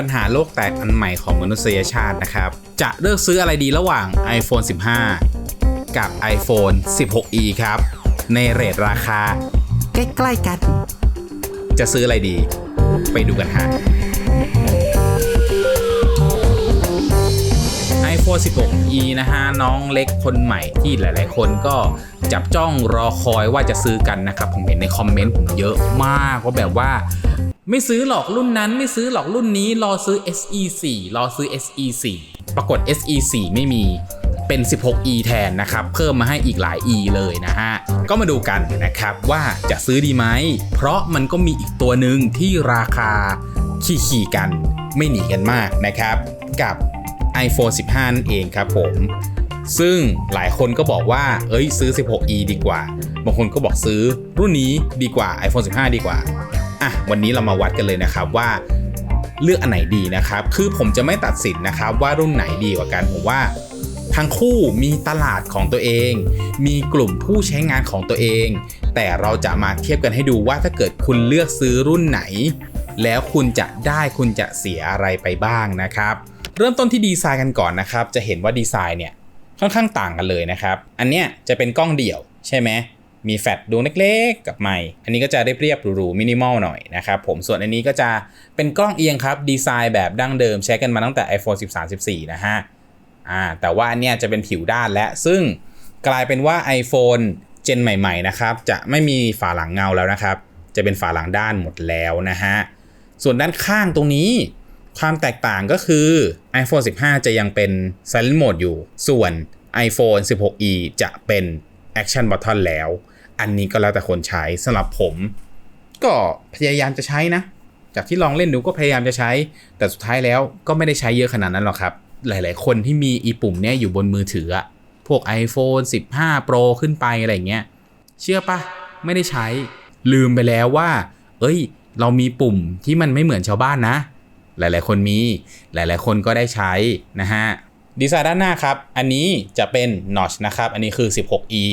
ปัญหาโลกแตกอันใหม่ของมนุษยชาตินะครับ จะเลือกซื้ออะไรดีระหว่าง iPhone 15 กับ iPhone 16e ครับ ในเรทราคา ใกล้ๆกัน จะซื้ออะไรดี ไปดูกันฮะ iPhone 16e นะฮะ น้องเล็กคนใหม่ที่หลายๆ คนก็จับจ้องรอคอยว่าจะซื้อกันนะครับ ผมเห็นในคอมเมนต์ผมเยอะมากว่าแบบว่า ไม่ซื้อหรอกรุ่นนั้นไม่ซื้อหรอกรุ่นนี้ รอซื้อ SE 4 รอซื้อ SE 4 ปรากฏ SE 4 ไม่มีเป็น 16e แทนนะครับ เพิ่มมาให้อีกหลาย e เลยนะฮะ ก็มาดูกันนะครับว่าจะซื้อดีไหม เพราะมันก็มีอีกตัวหนึ่งที่ราคาขี่ๆกันไม่หนีกันมากนะครับ กับ iPhone 15นั่นเองครับผมซึ่งหลายคนก็บอกว่า เอ้ยซื้อ 16e ดีกว่า บางคนก็บอกซื้อรุ่นนี้ดีกว่า iPhone 15 ดีกว่า อะวันนี้เรามาวัดกันเลยนะครับว่าเลือกอันไหนดีนะครับ คือผมจะไม่ตัดสินนะครับว่ารุ่นไหนดีกว่ากันผมว่าทั้งคู่มีตลาดของตัวเอง มีกลุ่มผู้ใช้งานของตัวเอง แต่เราจะมาเทียบกันให้ดูว่าถ้าเกิดคุณเลือกซื้อรุ่นไหน แล้วคุณจะได้คุณจะเสียอะไรไปบ้างนะครับ เริ่มต้นที่ดีไซน์กันก่อนนะครับ จะเห็นว่าดีไซน์เนี่ยค่อนข้างต่างกันเลยนะครับ อันเนี้ยจะเป็นกล้องเดี่ยวใช่ไหม มีแฟลชดวงเล็กๆ กับไมค์อันนี้ก็จะเรียบๆหรูๆมินิมอลหน่อยนะครับผมส่วนอันนี้ก็จะเป็นกล้องเอียงครับ ดีไซน์แบบดั้งเดิมใช้กันมาตั้งแต่ iPhone 13 14 นะฮะอ่าแต่ว่าอันเนี้ยจะเป็นผิวด้านและ ซึ่งกลายเป็นว่า iPhone เจนใหม่ๆนะครับจะไม่มีฝาหลังเงาแล้วนะครับ จะเป็นฝาหลังด้านหมดแล้วนะฮะส่วนด้านข้างตรงนี้ความแตกต่างก็คือ iPhone 15 จะยังเป็น Silent Mode อยู่ ส่วน iPhone 16e จะเป็น Action Button แล้ว อันนี้ก็แล้วแต่คนใช้สำหรับผม ก็พยายามจะใช้นะ จากที่ลองเล่นดูก็พยายามจะใช้ แต่สุดท้ายแล้วก็ไม่ได้ใช้เยอะขนาดนั้นหรอกครับ หลาย ๆ คนที่มีอีปุ่มเนี้ยอยู่บนมือถืออะพวก iPhone 15 Pro ขึ้นไปอะไรเงี้ย เชื่อปะไม่ได้ใช้ลืมไปแล้วว่า เอ้ย เรามีปุ่มที่มันไม่เหมือนชาวบ้านนะ หลาย ๆ คนมี หลาย ๆ คนก็ได้ใช้นะฮะดีไซน์ด้านหน้าครับ อันนี้จะเป็น notch นะครับ อันนี้คือ 16e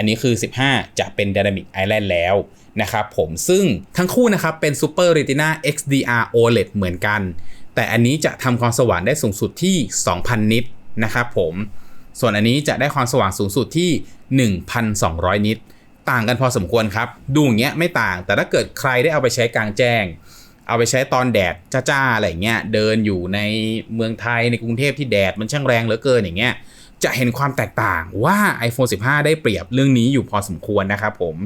อันนี้คือ 15 จะเป็น Dynamic Island แล้วนะครับผมซึ่งทั้งคู่นะครับเป็น Super Retina XDR OLED เหมือนกัน แต่อันนี้จะทำความสว่างได้สูงสุดที่ 2,000 นิตนะครับผมส่วนอันนี้จะได้ความสว่างสูงสุดที่ 1,200 นิต ต่างกันพอสมควรครับ ดูอย่างเงี้ยไม่ต่าง แต่ถ้าเกิดใครได้เอาไปใช้กลางแจ้ง เอาไปใช้ตอนแดดจ้าๆอะไรเงี้ย เดินอยู่ในเมืองไทยในกรุงเทพที่แดดมันช่างแรงเหลือเกินอย่างเงี้ย จะเห็นความแตกต่างว่า iPhone 15 ได้เปรียบเรื่องนี้อยู่พอสมควรนะครับผม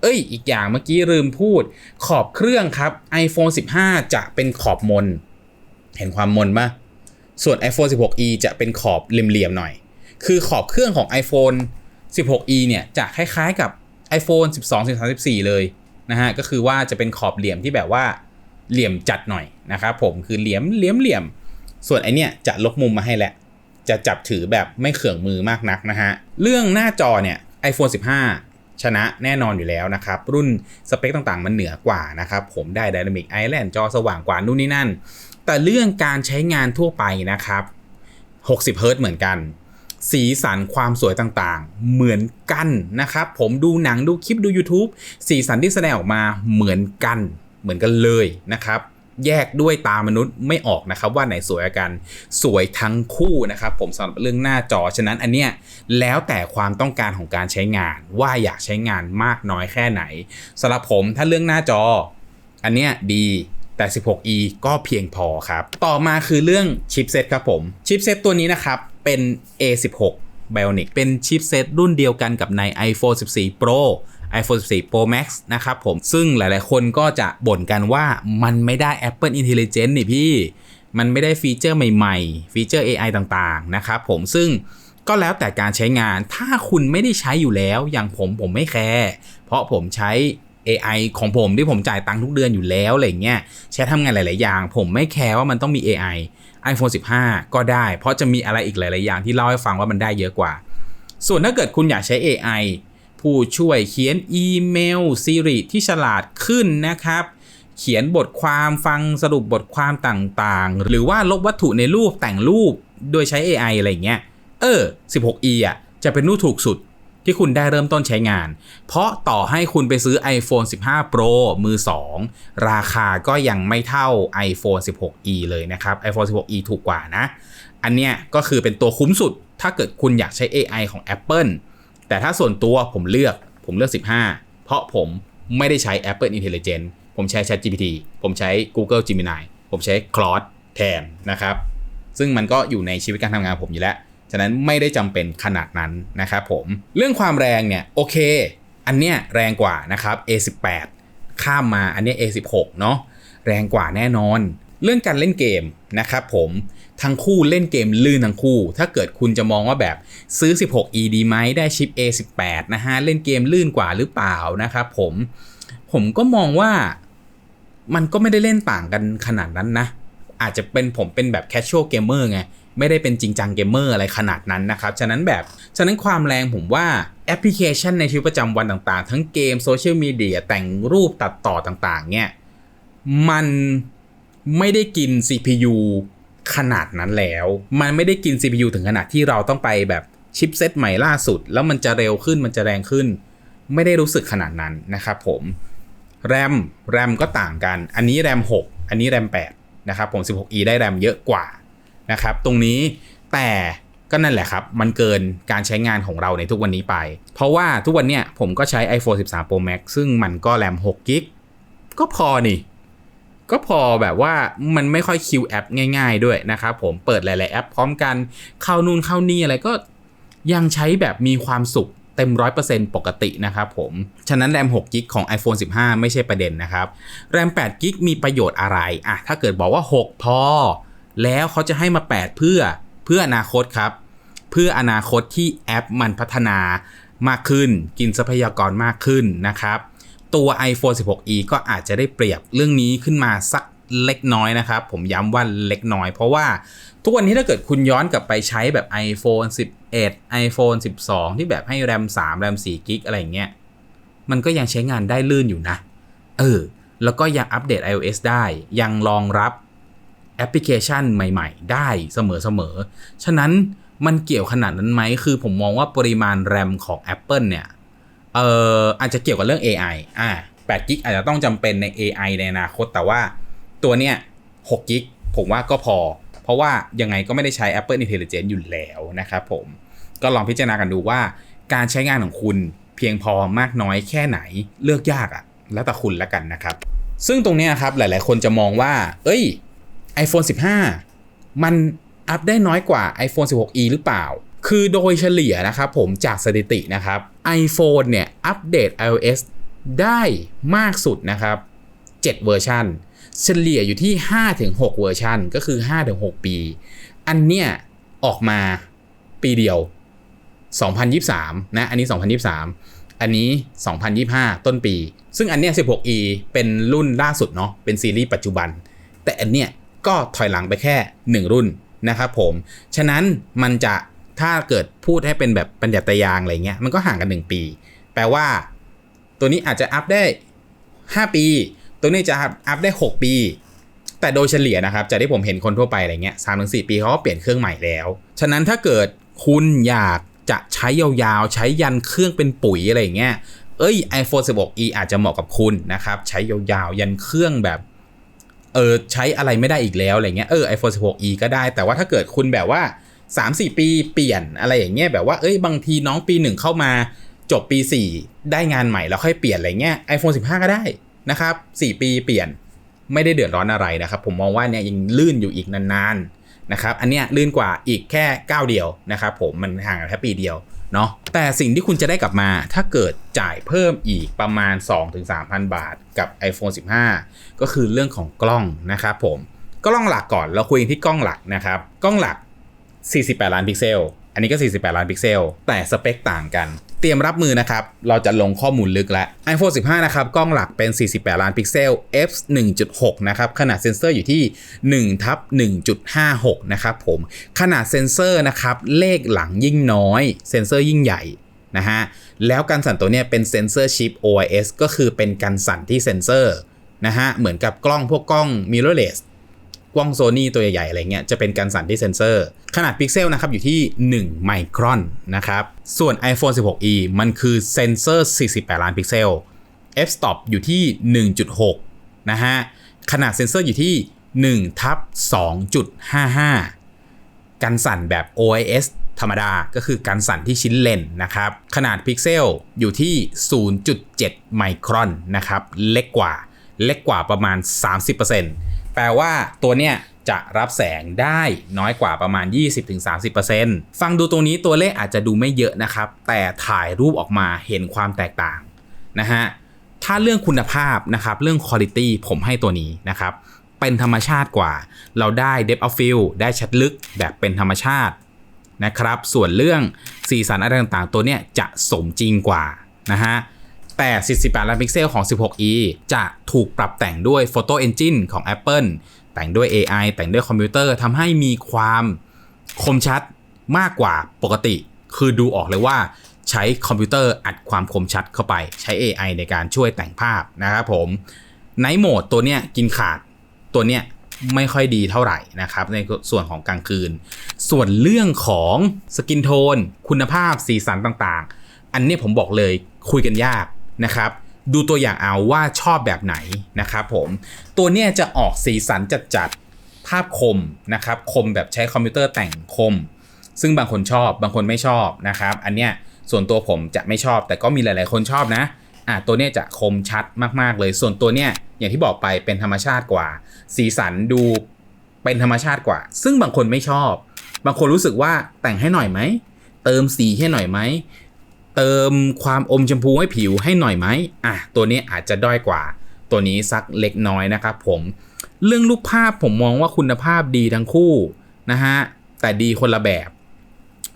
เอ้ย อีกอย่างเมื่อกี้ลืมพูด ขอบเครื่องครับ iPhone 15 จะเป็นขอบมน เห็นความมนปะส่วน iPhone 16e จะเป็นขอบเหลี่ยมๆหน่อย คือขอบเครื่องของ iPhone 16e เนี่ยจะคล้ายๆกับ iPhone 12 13 14 เลยนะฮะ ก็คือว่าจะเป็นขอบเหลี่ยมที่แบบว่าเหลี่ยมจัดหน่อยนะครับผม คือเหลี่ยมเหลี่ยมเหลี่ยม ส่วนไอเนี่ยจะลบมุมมาให้แหละ จะจับถือแบบไม่เขื่องมือมากนักนะฮะ เรื่องหน้าจอเนี่ย iPhone 15 ชนะแน่นอนอยู่แล้วนะครับ รุ่นสเปคต่างๆ มันเหนือกว่านะครับผมได้ Dynamic Island จอสว่างกว่านู่นนี่นั่น แต่เรื่องการใช้งานทั่วไปนะครับ60เฮิร์ตเหมือนกัน สีสันความสวยต่างๆ เหมือนกันนะครับ ผมดูหนังดูคลิปดู YouTube สีสันที่แสดงออกมาเหมือนกัน เหมือนกันเลยนะครับ แยกด้วยตามนุษย์ไม่ออกนะครับ ว่าไหนสวยกันสวยทั้งคู่นะครับผมสำหรับเรื่องหน้าจอฉะนั้นอันเนี้ยแล้วแต่ความต้องการของการใช้งาน ว่าอยากใช้งานมากน้อยแค่ไหนสำหรับผมถ้าเรื่องหน้าจอ อันเนี้ยดีแต่ 16e ก็เพียงพอครับ ต่อมาคือเรื่องชิปเซตครับผมชิปเซตตัวนี้นะครับเป็น A16 Bionic เป็นชิปเซตรุ่นเดียวกันกับใน iPhone 14 Pro iPhone 14 Pro Max นะครับผม ซึ่งหลายๆคนก็จะบ่นกันว่ามันไม่ได้ Apple Intelligence นี่พี่ มันไม่ได้ฟีเจอร์ใหม่ๆ ฟีเจอร์ AI ต่างๆ นะครับผมซึ่งก็แล้วแต่การใช้งาน ถ้าคุณไม่ได้ใช้อยู่แล้ว อย่างผมผมไม่แคร์ เพราะผมใช้ AI ของผมที่ผมจ่ายตังค์ทุกเดือนอยู่แล้วอะไรเงี้ย ใช้ทำงานหลาย ๆ อย่าง ผมไม่แคร์ว่ามันต้องมี AI iPhone 15 ก็ได้ เพราะจะมีอะไรอีกหลาย ๆ อย่างที่เล่าให้ฟังว่ามันได้เยอะกว่า ส่วนถ้าเกิดคุณอยากใช้ AI ผู้ช่วยเขียนอีเมล Siri ที่ฉลาดขึ้นนะครับ เขียนบทความฟังสรุปบทความต่างๆ หรือว่าลบวัตถุในรูปแต่งรูปโดยใช้ AI อะไรเงี้ย เออ 16e อะจะเป็นรูปถูกสุดที่คุณได้เริ่มต้นใช้งาน เพราะต่อให้คุณไปซื้อ iPhone 15 Pro มือ 2 ราคาก็ยังไม่เท่า iPhone 16e เลยนะครับ iPhone 16e ถูกกว่านะ อันเนี้ยก็คือเป็นตัวคุ้มสุด ถ้าเกิดคุณอยากใช้ AI ของ Apple แต่ถ้าส่วนตัวผมเลือกผมเลือก 15 เพราะผมไม่ได้ใช้ Apple Intelligence ผมใช้ ChatGPT ผมใช้ Google Gemini ผมใช้ Claude แทนนะครับ ซึ่งมันก็อยู่ในชีวิตการทำงานผมอยู่แล้ว ฉะนั้นไม่ได้จำเป็นขนาดนั้นนะครับผม เรื่องความแรงเนี่ย โอเค อันเนี้ยแรงกว่านะครับ A18 ข้ามมาอันเนี้ย A16 เนาะแรงกว่าแน่นอน เรื่องการเล่นเกมนะครับผม ทั้งคู่เล่นเกมลื่นทั้งคู่ ถ้าเกิดคุณจะมองว่าแบบซื้อ 16e ดีไหมได้ชิป A18 นะฮะ เล่นเกมลื่นกว่าหรือเปล่านะครับผม ผมก็มองว่ามันก็ไม่ได้เล่นต่างกันขนาดนั้นนะ อาจจะเป็นผมเป็นแบบ casual gamer ไง ไม่ได้เป็นจริงจังเกมเมอร์อะไรขนาดนั้นนะครับ ฉะนั้นแบบ ฉะนั้นความแรงผมว่าแอปพลิเคชันในชีวิตประจำวันต่างๆ ทั้งเกมโซเชียลมีเดียแต่งรูปตัดต่อต่างๆ เนี่ย มันไม่ได้กิน CPU ขนาดนั้นแล้ว มันไม่ได้กิน CPU ถึงขนาดที่เราต้องไปแบบชิปเซตใหม่ล่าสุด แล้วมันจะเร็วขึ้นมันจะแรงขึ้น ไม่ได้รู้สึกขนาดนั้นนะครับผมแรมแรมก็ต่างกัน อันนี้แรม6 อันนี้แรม8นะครับผม 16e ได้แรมเยอะกว่านะครับตรงนี้แต่ก็นั่นแหละครับ มันเกินการใช้งานของเราในทุกวันนี้ไป เพราะว่าทุกวันเนี้ยผมก็ใช้ iPhone 13 Pro Max ซึ่งมันก็แรม6กิกก็พอนี่ ก็พอแบบว่ามันไม่ค่อยคิวแอปง่ายๆด้วยนะครับผมเปิดหลายๆแอปพร้อมกันเข้านู่นเข้านี่อะไรก็ยังใช้แบบมีความสุขเต็ม 100%ปกตินะครับผม ฉะนั้นแรม6กิกของ iPhone 15 ไม่ใช่ประเด็นนะครับแรม8กิกมีประโยชน์อะไรอะถ้าเกิดบอกว่า 6 พอ แล้วเขาจะให้มา 8 เพื่อเพื่ออนาคตครับ เพื่ออนาคตที่แอปมันพัฒนามากขึ้น กินทรัพยากรมากขึ้นนะครับ ตัว iPhone 16e ก็อาจจะได้เปรียบเรื่องนี้ขึ้นมาสักเล็กน้อยนะครับ ผมย้ำว่าเล็กน้อย เพราะว่าทุกวันนี้ถ้าเกิดคุณย้อนกลับไปใช้แบบ iPhone 11 iPhone 12 ที่แบบให้แรม3แรม4กิกอะไรอย่างเงี้ยมันก็ยังใช้งานได้ลื่นอยู่นะ เออ แล้วก็ยังอัปเดต iOS ได้ ยังรองรับแอปพลิเคชันใหม่ ๆ ได้เสมอๆ ฉะนั้นมันเกี่ยวขนาดนั้นไหม คือผมมองว่าปริมาณแรมของ Apple เนี่ย เอ่ออาจจะเกี่ยวกับเรื่อง AI อ่า8กิกอาจจะต้องจำเป็นใน AI ในอนาคต แต่ว่าตัวเนี้ย6กิกผมว่าก็พอ เพราะว่ายังไงก็ไม่ได้ใช้ Apple Intelligence อยู่แล้วนะครับผม ก็ลองพิจารณากันดูว่า การใช้งานของคุณเพียงพอมากน้อยแค่ไหนเลือกยากอะแล้วแต่คุณละกันนะครับ ซึ่งตรงเนี้ยครับหลายๆ คนจะมองว่า เอ้ย iPhone 15 มันอัพได้น้อยกว่า iPhone 16e หรือเปล่า คือโดยเฉลี่ยนะครับผมจากสถิตินะครับ iPhone เนี่ย อัปเดต iOS ได้มากสุดนะครับ 7 เวอร์ชันเฉลี่ยอยู่ที่ 5-6 เวอร์ชันก็คือ 5-6 ปี อันเนี้ยออกมาปีเดียว 2023 นะ อันนี้ 2023 อันนี้ 2025 ต้นปี ซึ่งอันเนี้ย 16e เป็นรุ่นล่าสุดเนาะเป็นซีรีส์ปัจจุบัน แต่อันเนี้ยก็ถอยหลังไปแค่ 1 รุ่นนะครับผม ฉะนั้นมันจะ ถ้าเกิดพูดให้เป็นแบบปัญญาตยางอะไรเงี้ยมันก็ห่างกัน 1 ปี แปลว่า ตัวนี้อาจจะอัพได้ 5 ปี ตัวนี้จะอัพได้ 6 ปี แต่โดยเฉลี่ยนะครับจากที่ผมเห็นคนทั่วไปอะไรเงี้ยสามถึงสปีเขาก็เปลี่ยนเครื่องใหม่แล้ว ฉะนั้นถ้าเกิดคุณอยากจะใช้ยาวๆ ใช้ยันเครื่องเป็นปุ๋ยอะไรเงี้ยเอ้ย iPhone 16e อาจจะเหมาะกับคุณนะครับ ใช้ยาวๆ ยันเครื่องแบบ เออใช้อะไรไม่ได้อีกแล้วอะไรเงี้ยเออ iPhone 16e ก็ได้ แต่ว่าถ้าเกิดคุณแบบว่า 3-4ปีเปลี่ยนอะไรอย่างเงี้ยแบบว่าเอ้ยบางทีน้องปีหนึ่งเข้ามาจบปี 4 ได้งานใหม่แล้วค่อยเปลี่ยนอะไรเงี้ย iPhone 15 ก็ได้นะครับ 4 ปีเปลี่ยนไม่ได้เดือดร้อนอะไรนะครับ ผมมองว่าเนี่ยยังลื่นอยู่อีกนานๆนะครับอันเนี้ยลื่นกว่าอีกแค่ก้าวเดียวนะครับผมมันห่างแค่ปีเดียวเนาะแต่สิ่งที่คุณจะได้กลับมาถ้าเกิดจ่ายเพิ่มอีกประมาณ 2-3,000 บาทกับ iPhone 15 ก็คือเรื่องของกล้องนะครับผมกล้องหลักก่อนเราคุยที่กล้องหลักนะครับกล้องหลัก 48 ล้านพิกเซล อันนี้ก็ 48 ล้านพิกเซล แต่สเปคต่างกัน เตรียมรับมือนะครับ เราจะลงข้อมูลลึกแล้ว iPhone 15 นะครับ กล้องหลักเป็น 48 ล้านพิกเซล f 1.6 นะครับ ขนาดเซ็นเซอร์อยู่ที่1ทับ1.56 นะครับผม ขนาดเซ็นเซอร์นะครับ เลขหลังยิ่งน้อย เซ็นเซอร์ยิ่งใหญ่นะฮะ แล้วการสั่นตัวเนี้ยเป็นเซ็นเซอร์ชิป OIS ก็คือเป็นการสั่นที่เซ็นเซอร์นะฮะ เหมือนกับกล้องพวกกล้อง mirrorless กล้องโซนี่ตัวใหญ่ๆอะไรเงี้ยจะเป็นการสั่นที่เซนเซอร์ ขนาดพิกเซลนะครับอยู่ที่ 1 ไมครอนนะครับส่วน iPhone 16e มันคือเซนเซอร์ 48 ล้านพิกเซล f-stop อยู่ที่ 1.6 นะฮะ ขนาดเซนเซอร์อยู่ที่1ทับ2.55 กันสั่นแบบ OIS ธรรมดาก็คือการสั่นที่ชิ้นเลนนะครับ ขนาดพิกเซลอยู่ที่ 0.7 ไมครอนนะครับ เล็กกว่า เล็กกว่าประมาณ 30% แปลว่าตัวเนี้ยจะรับแสงได้น้อยกว่าประมาณ 20-30%ฟังดูตรงนี้ตัวเลขอาจจะดูไม่เยอะนะครับ แต่ถ่ายรูปออกมาเห็นความแตกต่างนะฮะ ถ้าเรื่องคุณภาพนะครับ เรื่องคุณภาพผมให้ตัวนี้นะครับ เป็นธรรมชาติกว่า เราได้ depth of field ได้ชัดลึกแบบเป็นธรรมชาตินะครับ ส่วนเรื่องสีสันอะไรต่างๆ ตัวเนี้ยจะสมจริงกว่านะฮะ แต่ 48 ล้านพิกเซลของ 16e จะถูกปรับแต่งด้วย Photo Engine ของ Apple แต่งด้วย AI แต่งด้วยคอมพิวเตอร์ทำให้มีความคมชัดมากกว่าปกติ คือดูออกเลยว่าใช้คอมพิวเตอร์อัดความคมชัดเข้าไปใช้ AI ในการช่วยแต่งภาพนะครับผมไนท์โหมดตัวเนี้ยกินขาดตัวเนี้ยไม่ค่อยดีเท่าไหร่นะครับ ในส่วนของกลางคืน ส่วนเรื่องของสกินโทน คุณภาพสีสันต่างๆ อันนี้ผมบอกเลยคุยกันยาก นะครับดูตัวอย่างเอาว่าชอบแบบไหนนะครับผมตัวเนี้ยจะออกสีสันจัดๆภาพคมนะครับคมแบบใช้คอมพิวเตอร์แต่งคม ซึ่งบางคนชอบบางคนไม่ชอบนะครับอันเนี้ยส่วนตัวผมจะไม่ชอบ แต่ก็มีหลายๆคนชอบนะอะตัวเนี้ยจะคมชัดมากๆเลย ส่วนตัวเนี้ยอย่างที่บอกไปเป็นธรรมชาติกว่า สีสันดูเป็นธรรมชาติกว่า ซึ่งบางคนไม่ชอบ บางคนรู้สึกว่าแต่งให้หน่อยไหมเติมสีให้หน่อยไหม เติมความอมชมพูให้ผิวให้หน่อยไหมอะตัวนี้อาจจะด้อยกว่า ตัวนี้สักเล็กน้อยนะครับผม เรื่องรูปภาพผมมองว่าคุณภาพดีทั้งคู่นะฮะ แต่ดีคนละแบบ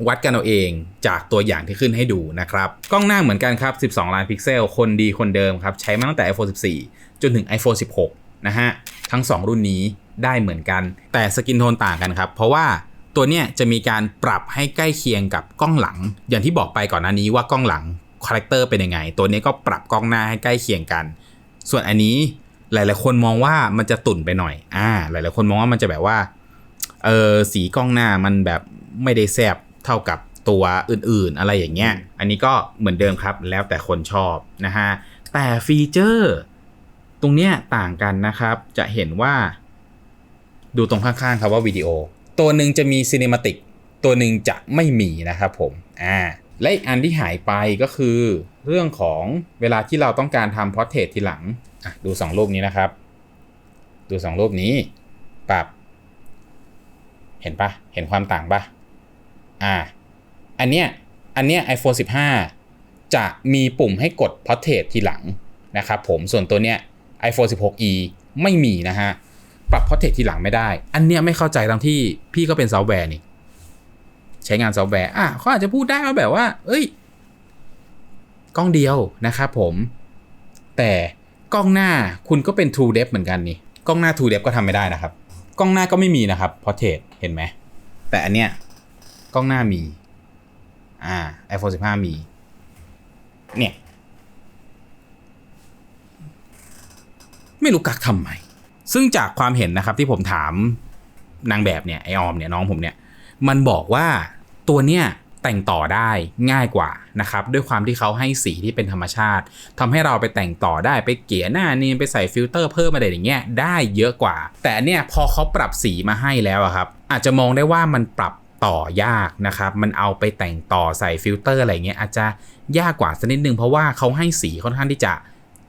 วัดกันเอาเองจากตัวอย่างที่ขึ้นให้ดูนะครับ กล้องหน้าเหมือนกันครับ 12 ล้านพิกเซล คนดีคนเดิมครับ ใช้มาตั้งแต่ iPhone 14 จนถึง iPhone 16 นะฮะ ทั้ง 2 รุ่นนี้ได้เหมือนกัน แต่สกินโทนต่างกันครับ เพราะว่า ตัวเนี้ยจะมีการปรับให้ใกล้เคียงกับกล้องหลัง อย่างที่บอกไปก่อนหน้านี้ว่ากล้องหลังคาแรคเตอร์เป็นยังไง ตัวนี้ก็ปรับกล้องหน้าให้ใกล้เคียงกัน ส่วนอันนี้หลาย ๆ คนมองว่ามันจะตุ่นไปหน่อย อ่า หลาย ๆ คนมองว่ามันจะแบบว่า เออสีกล้องหน้ามันแบบไม่ได้แซบเท่ากับตัวอื่น ๆ อะไรอย่างเงี้ย อันนี้ก็เหมือนเดิมครับ แล้วแต่คนชอบนะฮะ แต่ฟีเจอร์ ตรงเนี้ยต่างกันนะครับ จะเห็นว่า ดูตรงข้าง ๆ ครับว่าวิดีโอ ตัวหนึ่งจะมีซีเนมาติกตัวหนึ่งจะไม่มีนะครับผมอ่าและอีกอันที่หายไปก็คือเรื่องของเวลาที่เราต้องการทำพอร์เทรตทีหลังอะดูสองรูปนี้นะครับ ดูสองรูปนี้ปรับ เห็นปะเห็นความต่างปะอ่าอันเนี้ยอันเนี้ย iPhone 15 จะมีปุ่มให้กด Portrait ทีหลังนะครับผมส่วนตัวเนี้ย iPhone 16e ไม่มีนะฮะ ปรับ Portrait ทีหลังไม่ได้ อันเนี้ยไม่เข้าใจทั้งที่พี่ก็เป็นซอฟต์แวร์นี่ ใช้งานซอฟต์แวร์อะเขาอาจจะพูดได้ว่าแบบว่า เอ้ย กล้องเดียวนะครับผม แต่กล้องหน้าคุณก็เป็น True Depth เหมือนกันนี่ กล้องหน้า True Depth ก็ทำไม่ได้นะครับ กล้องหน้าก็ไม่มีนะครับ Portrait เห็นไหม แต่อันเนี้ยกล้องหน้ามี อ่า iPhone 15 มี เนี่ย ไม่รู้กักทำไม ซึ่งจากความเห็นนะครับที่ผมถามนางแบบเนี่ยไอออมเนี่ยน้องผมเนี่ยมันบอกว่าตัวเนี้ยแต่งต่อได้ง่ายกว่านะครับด้วยความที่เขาให้สีที่เป็นธรรมชาติทำให้เราไปแต่งต่อได้ไปเกลี่ยหน้านี่ไปใส่ฟิลเตอร์เพิ่มอะไรอย่างเงี้ยได้เยอะกว่า แต่เนี่ยพอเขาปรับสีมาให้แล้วอะครับ อาจจะมองได้ว่ามันปรับต่อยากนะครับ มันเอาไปแต่งต่อใส่ฟิลเตอร์อะไรเงี้ยอาจจะยากกว่าสักนิดนึงเพราะว่าเขาให้สีค่อนข้างที่จะ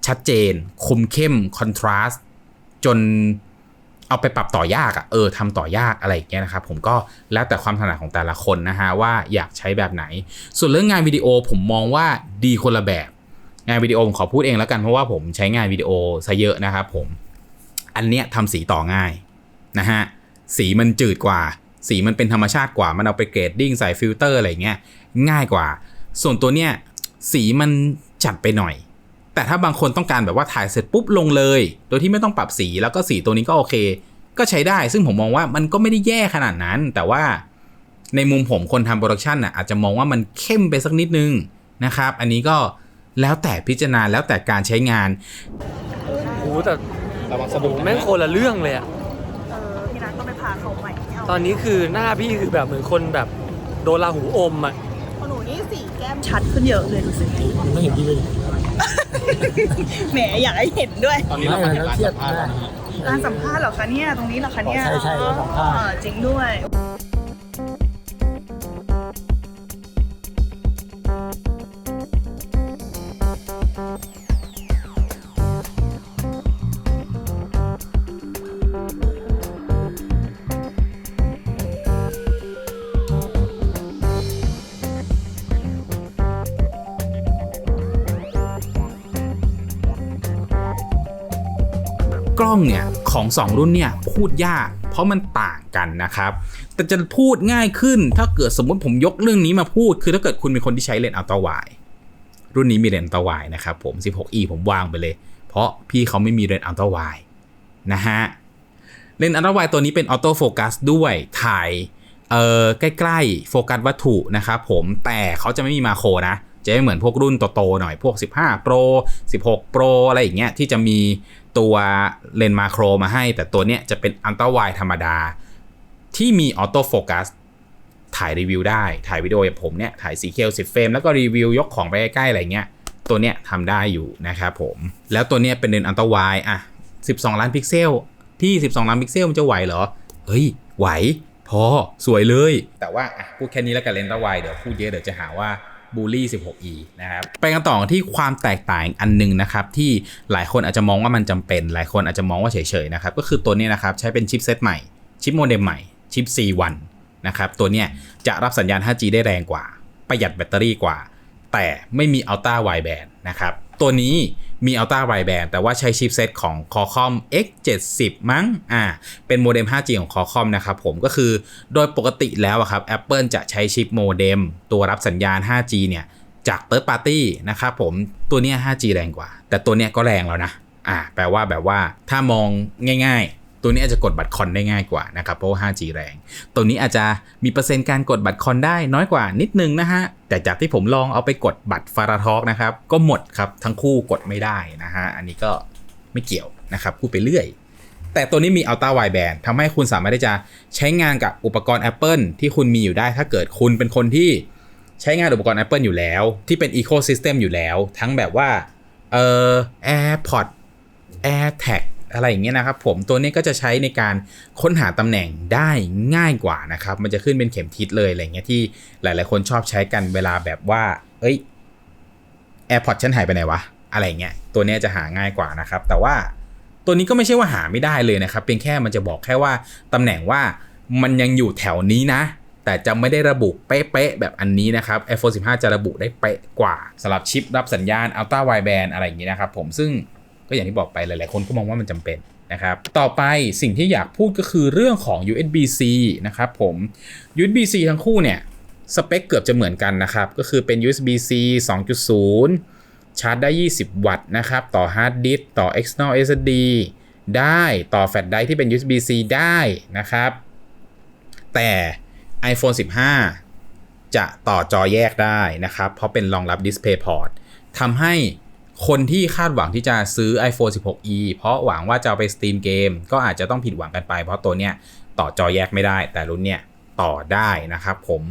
ชัดเจน คมเข้มคอนทราสต์ จนเอาไปปรับต่อยากอะ่ะเออทำต่อยากอะไรอย่างเงี้ยนะครับผมก็แล้วแต่ความถนัดของแต่ละคนนะฮะว่าอยากใช้แบบไหน ส่วนเรื่องงานวิดีโอผมมองว่าดีคนละแบบ งานวิดีโอผมขอพูดเองแล้วกันเพราะว่าผมใช้งานวิดีโอซะเยอะนะครับผมอันเนี้ยทำสีต่อง่ายนะฮะสีมันจืดกว่า สีมันเป็นธรรมชาติกว่า มันเอาไปเกรดดิ้งใส่ฟิลเตอร์อะไรเงี้ยง่ายกว่า ส่วนตัวเนี้ยสีมันจัดไปหน่อย แต่ถ้าบางคนต้องการแบบว่าถ่ายเสร็จปุ๊บลงเลย โดยที่ไม่ต้องปรับสีแล้วก็สีตัวนี้ก็โอเค ก็ใช้ได้ ซึ่งผมมองว่ามันก็ไม่ได้แย่ขนาดนั้น แต่ว่าในมุมผมคนทำโปรดักชันน่ะอาจจะมองว่ามันเข้มไปสักนิดนึงนะครับ อันนี้ก็แล้วแต่พิจารณาแล้วแต่การใช้งานโอ้โหแต่ระวังสะโอ้ดุดโหแม่งคนละเรื่องเลยอะเออพี่นัขาเขาใหม่ไม่เอาตอนนี้คือหน้าพี่คือแบบเหมือนคนแบบโดนลาหูอมอะของหนูนี่สีแก้มชัดขึ้นเยอะเลยดูสิไม่เห็นพี่เลยแหมอยากให้เห็นด้วยตอนนี้เรามาถึงร้านสัมภาษณ์แล้วนะฮะ ร้านสัมภาษณ์เหรอคะเนี่ย ตรงนี้เหรอคะเนี่ยใช่ใช่ร้านสัมภาษณ์ อ๋อจริงด้วย ของ 2 รุ่นเนี่ยพูดยาก เพราะมันต่างกันนะครับ แต่จะพูดง่ายขึ้นถ้าเกิดสมมติผมยกเรื่องนี้มาพูด คือถ้าเกิดคุณเป็นคนที่ใช้เลนส์อัลตร้าไวรุ่นนี้มีเลนส์อัลตร้าไวนะครับผม 16e ผมวางไปเลย เพราะพี่เขาไม่มีเลนส์อัลตร้าไวนะฮะเลนส์อัลตร้าไวตัวนี้เป็นออโต้โฟกัสด้วยถ่ายเออใกล้ๆโฟกัสวัตถุนะครับผมแต่เขาจะไม่มีมาโครนะ จะไม่เหมือนพวกรุ่นโตๆหน่อยพวก 15 Pro 16 Pro อะไรอย่างเงี้ยที่จะมีตัวเลนส์มาโครมาให้ แต่ตัวเนี้ยจะเป็นอัลตร้าไวธรรมดา ที่มีออโต้โฟกัสถ่ายรีวิวได้ ถ่ายวิดีโออย่างผมเนี่ยถ่ายสีเคล10เฟรมแล้วก็รีวิวยกของไปใกล้ๆอะไรเงี้ยตัวเนี้ยทำได้อยู่นะครับผม แล้วตัวเนี้ยเป็นเลนส์อัลตร้าไวอะ 12 ล้านพิกเซลพี่ 12 ล้านพิกเซลมันจะไหวเหรอ เฮ้ย ไหว พอ สวยเลย แต่ว่าพูดแค่นี้แล้วกันเลนส์อัลตาไวเดี๋ยวพูดเยอะเดี๋ยวจะหาว่า บูลลี่ 16e นะครับไปกันต่อที่ความแตกต่างอันหนึงนะครับ ที่หลายคนอาจจะมองว่ามันจำเป็น หลายคนอาจจะมองว่าเฉยๆนะครับ ก็คือตัวนี้นะครับ ใช้เป็นชิปเซตใหม่ ชิปโมเด็มใหม่ ชิป C1 นะครับ ตัวเนี้ยจะรับสัญญาณ 5G ได้แรงกว่า ประหยัดแบตเตอรี่กว่า แต่ไม่มีอัลตราไวแบนนะครับ ตัวนี้มี Ultra Wideband แต่ว่าใช้ชิปเซตของ Qualcomm X70 มั้ง อ่า เป็นโมเด็ม 5G ของ Qualcomm นะครับผม ก็คือโดยปกติแล้วอะครับ Apple จะใช้ชิปโมเด็ม ตัวรับสัญญาณ 5G เนี่ย จาก Third Party นะครับผม ตัวเนี้ย 5G แรงกว่า แต่ตัวเนี้ยก็แรงแล้วนะ อ่า แปลว่าแบบว่า ถ้ามองง่าย ๆ ตัวนี้อาจจะกดบัตรคอนได้ง่ายกว่านะครับเพราะว่า 5G แรง ตัวนี้อาจจะมีเปอร์เซ็นต์การกดบัตรคอนได้น้อยกว่านิดนึงนะฮะ แต่จากที่ผมลองเอาไปกดบัตรฟาราทอกนะครับ ก็หมดครับทั้งคู่กดไม่ได้นะฮะ อันนี้ก็ไม่เกี่ยวนะครับพูดไปเรื่อย แต่ตัวนี้มี Ultra Wideband ทำให้คุณสามารถที่จะใช้งานกับอุปกรณ์ Apple ที่คุณมีอยู่ได้ ถ้าเกิดคุณเป็นคนที่ใช้งานอุปกรณ์ Apple อยู่แล้ว ที่เป็น Ecosystem อยู่แล้ว ทั้งแบบว่าเอ่อ AirPods AirTag อะไรอย่างเงี้ยนะครับผมตัวนี้ก็จะใช้ในการค้นหาตำแหน่งได้ง่ายกว่านะครับ มันจะขึ้นเป็นเข็มทิศเลยอะไรเงี้ยที่หลาย ๆ คนชอบใช้กันเวลาแบบว่า เอ้ย AirPods ฉันหายไปไหนวะ อะไรเงี้ยตัวนี้จะหาง่ายกว่านะครับ แต่ว่าตัวนี้ก็ไม่ใช่ว่าหาไม่ได้เลยนะครับเพียงแค่มันจะบอกแค่ว่าตำแหน่งว่ามันยังอยู่แถวนี้นะ แต่จะไม่ได้ระบุเป๊ะๆแบบอันนี้นะครับ iPhone 15 จะระบุได้เป๊ะกว่าสำหรับชิปรับสัญญาณ Ultra Wideband อะไรอย่างนี้นะครับผมซึ่ง ก็อย่างที่บอกไปหลาย ๆ คนก็มองว่ามันจำเป็นนะครับ ต่อไปสิ่งที่อยากพูดก็คือเรื่องของ USB-C นะครับผม USB-C ทั้งคู่เนี่ยสเปคเกือบจะเหมือนกันนะครับ ก็คือเป็น USB-C 2.0 ชาร์จได้ 20 วัตต์นะครับ ต่อฮาร์ดดิสก์ต่อ external SSD ได้ต่อแฟลชไดร์ที่เป็น USB-C ได้นะครับ แต่ iPhone 15 จะต่อจอแยกได้นะครับ เพราะเป็นรองรับ Display Port ทำให้ คนที่คาดหวังที่จะซื้อ iPhone 16e เพราะหวังว่าจะเอาไปสตรีมเกม ก็อาจจะต้องผิดหวังกันไป เพราะตัวเนี้ยต่อจอแยกไม่ได้ แต่รุ่นเนี้ยต่อได้นะครับผม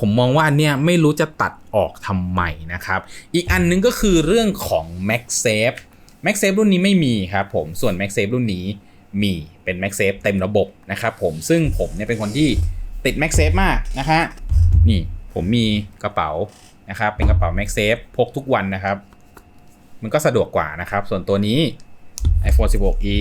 ผมมองว่าอันเนี้ยไม่รู้จะตัดออกทำไมนะครับ อีกอันนึงก็คือเรื่องของ MagSafe MagSafe รุ่นนี้ไม่มีครับผมส่วน MagSafe รุ่นนี้มีเป็น MagSafe เต็มระบบนะครับผมซึ่งผมเนี่ยเป็นคนที่ติด MagSafe มากนะฮะนี่ผมมีกระเป๋านะครับเป็นกระเป๋า MagSafe พกทุกวันนะครับ มันก็สะดวกกว่านะครับ ส่วนตัวนี้ iPhone 16e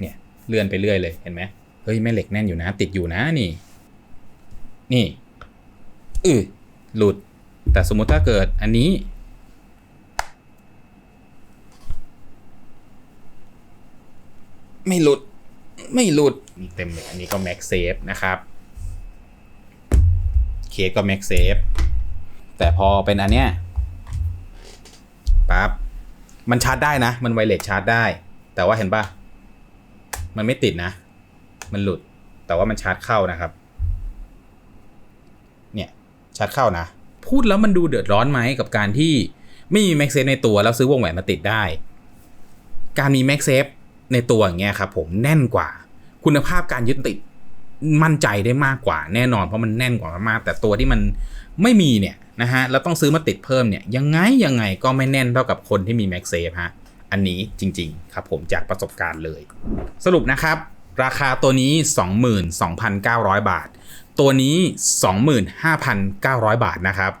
เนี่ยเลื่อนไปเรื่อยเลยเห็นไหมเฮ้ยแม่เหล็กแน่นอยู่นะ ติดอยู่นะนี่ นี่อือหลุด แต่สมมุติถ้าเกิดอันนี้ ไม่หลุด ไม่หลุด นี่เต็มเลยอันนี้ก็ Max Safe นะครับ เคสก็ Max Safe แต่พอเป็นอันเนี้ยปั๊บมันชาร์จได้นะ มันไวเลสชาร์จได้ แต่ว่าเห็นปะมันไม่ติดนะ มันหลุด แต่ว่ามันชาร์จเข้านะครับ เนี่ยชาร์จเข้านะ พูดแล้วมันดูเดือดร้อนไหมกับการที่ไม่มี m a g s a f e ในตัวแล้วซื้อวงแหวนมาติดได้ การมี m a g s a f e ในตัวอย่างเงี้ยครับผมแน่นกว่า คุณภาพการยึดติด มั่นใจได้มากกว่าแน่นอนเพราะมันแน่นกว่ามาก แต่ตัวที่มันไม่มีเนี่ยนะฮะแล้วต้องซื้อมาติดเพิ่มเนี่ยยังไงยังไงก็ไม่แน่นเท่ากับคนที่มี m a g s a f e ฮะอันนี้จริงๆครับผมจากประสบการณ์เลย สรุปนะครับ ราคาตัวนี้ 22,900 บาท ตัวนี้ 25,900 บาทนะครับ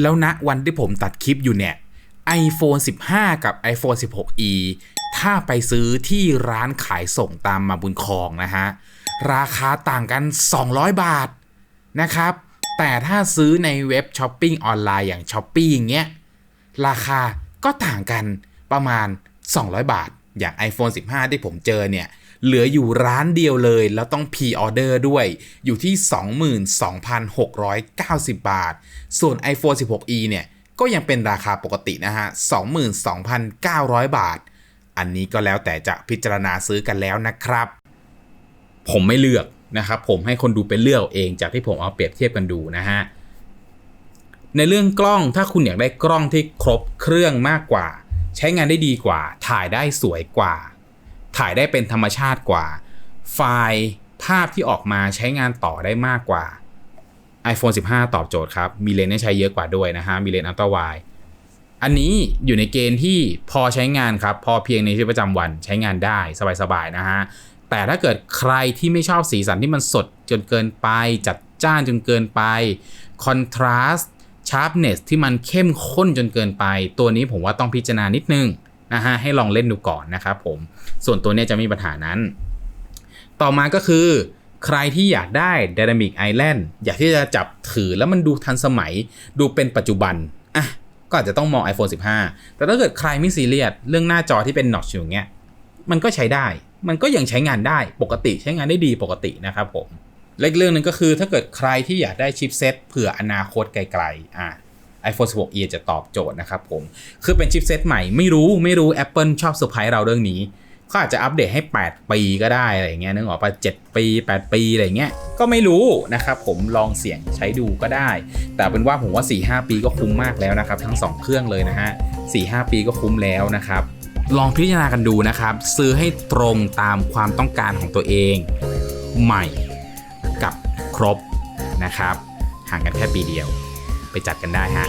แล้วณวันที่ผมตัดคลิปอยู่เนี่ย iPhone 15 กับ iPhone 16e ถ้าไปซื้อที่ร้านขายส่งตามมาบุญคองนะฮะ ราคาต่างกัน 200 บาทนะครับ แต่ถ้าซื้อในเว็บช้อปปิ้งออนไลน์อย่าง s h อ p e e อย่างเงี้ย ราคาก็ต่างกันประมาณ 200 บาท อย่าง iPhone 15 ที่ผมเจอเนี่ย เหลืออยู่ร้านเดียวเลย แล้วต้อง pre order ด้วย อยู่ที่ 22,690 บาท ส่วน iPhone 16e เนี่ย ก็ยังเป็นราคาปกตินะฮะ 22,900 บาท อันนี้ก็แล้วแต่จะพิจารณาซื้อกันแล้วนะครับ ผมไม่เลือกนะครับผมให้คนดูไปเลือกเองจากที่ผมเอาเปรียบเทียบกันดูนะฮะในเรื่องกล้องถ้าคุณอยากได้กล้องที่ครบเครื่องมากกว่า ใช้งานได้ดีกว่า ถ่ายได้สวยกว่า ถ่ายได้เป็นธรรมชาติกว่า ไฟล์ภาพที่ออกมาใช้งานต่อได้มากกว่า iPhone 15 ตอบโจทย์ครับ มีเลนส์ให้ใช้เยอะกว่าด้วยนะฮะ มีเลนส์อัลตร้าไวด์ อันนี้อยู่ในเกณฑ์ที่พอใช้งานครับ พอเพียงในชีวิตประจำวันใช้งานได้สบายๆนะฮะแต่ถ้าเกิดใครที่ไม่ชอบสีสันที่มันสดจนเกินไป จัดจ้านจนเกินไปคอนทราสต์ชาร์ปเนสที่มันเข้มข้นจนเกินไป ตัวนี้ผมว่าต้องพิจารณานิดนึงนะฮะให้ลองเล่นดูก่อนนะครับผมส่วนตัวเนี้ยจะไม่มีปัญหานั้น ต่อมาก็คือ ใครที่อยากได้ Dynamic Island อยากที่จะจับถือแล้วมันดูทันสมัยดูเป็นปัจจุบันอะ ก็อาจจะต้องมอง iPhone 15 แต่ถ้าเกิดใครไม่ซีเรียสเรื่องหน้าจอที่เป็น notch อยู่างเงี้ย มันก็ใช้ได้ มันก็ยังใช้งานได้ปกติใช้งานได้ดีปกตินะครับผมเล็กเรื่องหนึ่งก็คือถ้าเกิดใครที่อยากได้ชิปเซ็ตเผื่ออนาคตไกลๆอะ iPhone 16e จะตอบโจทย์นะครับผม คือเป็นชิปเซ็ตใหม่ไม่รู้ไม่รู้ Apple ชอบเซอร์ไพรส์เราเรื่องนี้ เขาอาจจะอัปเดตให้ 8 ปีก็ได้อะไรอย่างเงี้ยนึกออกปะ7ปี 8 ปีอะไรเงี้ยก็ไม่รู้นะครับผมลองเสี่ยงใช้ดูก็ได้ แต่เป็นว่าผมว่า 4-5 ปีก็คุ้มมากแล้วนะครับ ทั้ง 2 เครื่องเลยนะฮะ4-5 ปีก็คุ้มแล้วนะครับ ลองพิจารณากันดูนะครับ ซื้อให้ตรงตามความต้องการของตัวเอง ใหม่กับครบนะครับห่างกันแค่ปีเดียวไปจัดกันได้ฮะ